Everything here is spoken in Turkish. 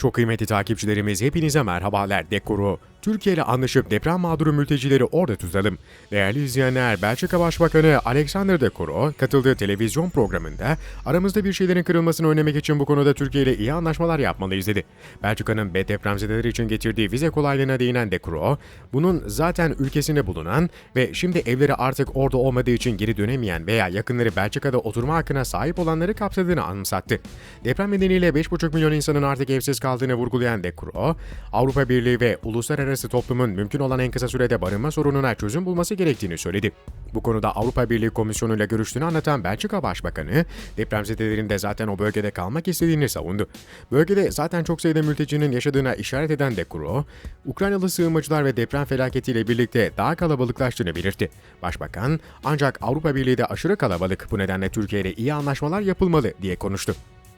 Çok kıymetli takipçilerimiz hepinize merhabalar. Dekoru. Türkiye ile anlaşıp deprem mağduru mültecileri orada tutalım. Değerli izleyenler, Belçika Başbakanı Alexander De Croo katıldığı televizyon programında aramızda bir şeylerin kırılmasını önlemek için bu konuda Türkiye ile iyi anlaşmalar yapmalıyız dedi. Belçika'nın B depremzedeler için getirdiği vize kolaylığına değinen De Croo, bunun zaten ülkesinde bulunan ve şimdi evleri artık orada olmadığı için geri dönemeyen veya yakınları Belçika'da oturma hakkına sahip olanları kapsadığını anımsattı. Deprem nedeniyle 5,5 milyon insanın artık evsiz kaldığını vurgulayan De Croo, Avrupa Birliği ve uluslararası toplumun mümkün olan en kısa sürede barınma sorununa çözüm bulması gerektiğini söyledi. Bu konuda Avrupa Birliği Komisyonu ile görüştüğünü anlatan Belçika Başbakanı, depremzedelerin de zaten o bölgede kalmak istediğini savundu. Bölgede zaten çok sayıda mültecinin yaşadığına işaret eden De Croo, Ukraynalı sığınmacılar ve deprem felaketiyle birlikte daha kalabalıklaştığını belirtti. Başbakan, ancak Avrupa Birliği de aşırı kalabalık, bu nedenle Türkiye ile iyi anlaşmalar yapılmalı diye konuştu.